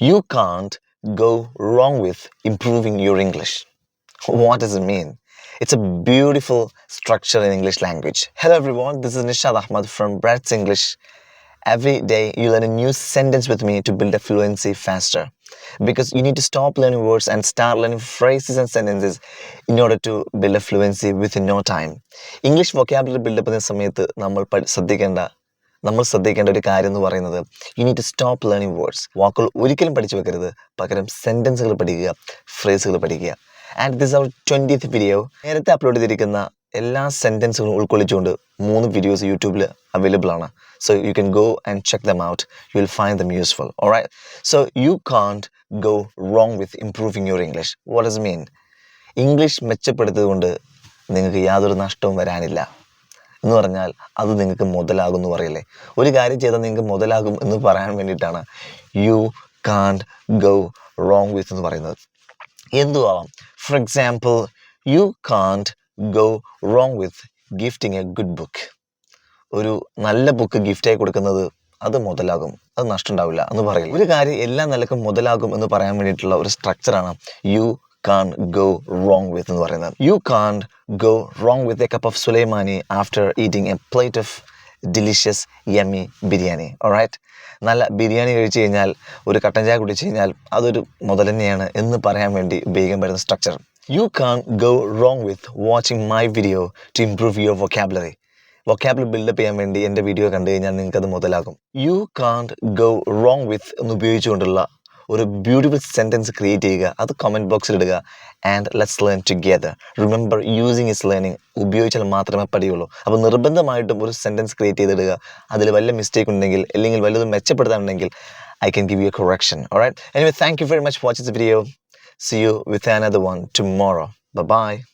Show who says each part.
Speaker 1: You can't go wrong with improving your English. What does it mean? It's a beautiful structure in English language. Hello everyone, this is Nishad Ahmad from Brad's English. Every day you learn a new sentence with me to build a fluency faster. Because you need to stop learning words and start learning phrases and sentences in order to build a fluency within no time. English vocabulary build up ചെയ്യുന്ന സമയത്ത് നമ്മൾ പഠി- ശ്രദ്ധിക്കേണ്ട നമ്മൾ ശ്രദ്ധിക്കേണ്ട ഒരു കാര്യം എന്ന് പറയുന്നത് you need to stop learning words വാക്കുകൾ ഒരിക്കലും പഠിച്ചു വെക്കരുത്. പകരം സെന്റൻസുകൾ പഠിക്കുക ഫ്രേസുകൾ പഠിക്കുക. And this our twenty video നേരത്തെ അപ്ലോഡ് ചെയ്തിരിക്കുന്ന എല്ലാ സെന്റൻസുകളും ഉൾക്കൊള്ളിച്ചുകൊണ്ട് മൂന്ന് വീഡിയോസ് യൂട്യൂബിൽ അവൈലബിൾ ആണ്. So you can go and check them out you will find them useful alright so you can't go wrong with improving your English what is mean English മെച്ചപ്പെടുത്തിയതുകൊണ്ട് നിങ്ങൾക്ക് യാതൊരു നഷ്ടവും വരാനില്ല. എന്ന് പറഞ്ഞാൽ അത് നിങ്ങൾക്ക് മുതലാകും എന്ന് പറയല്ലേ? ഒരു കാര്യം ചെയ്താൽ നിങ്ങൾക്ക് മുതലാകും എന്ന് പറയാൻ വേണ്ടിയിട്ടാണ് you can't go wrong with എന്ന് പറയുന്നത്. എന്തുവാം for example you can't go wrong with gifting a good book ഒരു നല്ല ബുക്ക് ഗിഫ്റ്റായി കൊടുക്കുന്നത് അത് മുതലാകും. അത് നഷ്ടം ഉണ്ടാവില്ല എന്ന് പറയില്ല? ഒരു കാര്യം എല്ലാ നിലക്കും മുതലാകും എന്ന് പറയാൻ വേണ്ടിയിട്ടുള്ള ഒരു സ്ട്രക്ചറാണ് you can go wrong with എന്ന് പറയുന്നത്. You can go wrong with a cup of sulaimani after eating a plate of delicious yummy biryani alright നല്ല ബിരിയാണി കഴിച്ചു കഴിഞ്ഞാൽ ഒരു കട്ടൻ ചായ കുടിച്ചു കഴിഞ്ഞാൽ അതൊരു മുതൽ തന്നെയാണ് എന്ന് പറയാൻ വേണ്ടി ഉപയോഗിക്കാൻ പറ്റുന്ന structure you can go wrong with watching my video to improve your vocabulary വൊക്കാബിൾ build-up ചെയ്യാൻ വേണ്ടി എന്റെ വീഡിയോ കണ്ടു കഴിഞ്ഞാൽ നിങ്ങൾക്കത് മുതലാകും. You can't go wrong with എന്ന് ഉപയോഗിച്ചുകൊണ്ടുള്ള ഒരു ബ്യൂട്ടിഫുൾ സെന്റൻസ് ക്രിയേറ്റ് ചെയ്യുക. അത് കമന്റ് ബോക്സിൽ ഇടുക. And let's learn together remember using is learning ഉപയോഗിച്ചാൽ മാത്രമേ പഠിയുള്ളൂ. അപ്പോൾ നിർബന്ധമായിട്ടും ഒരു സെന്റൻസ് ക്രിയേറ്റ് ചെയ്തിടുക. അതിൽ വല്ല മിസ്റ്റേക്ക് ഉണ്ടെങ്കിൽ അല്ലെങ്കിൽ വല്ലതും മെച്ചപ്പെടുത്താനുണ്ടെങ്കിൽ I can give you correction. Alright? Anyway thank you very much for watching this video. See you with one tomorrow bye bye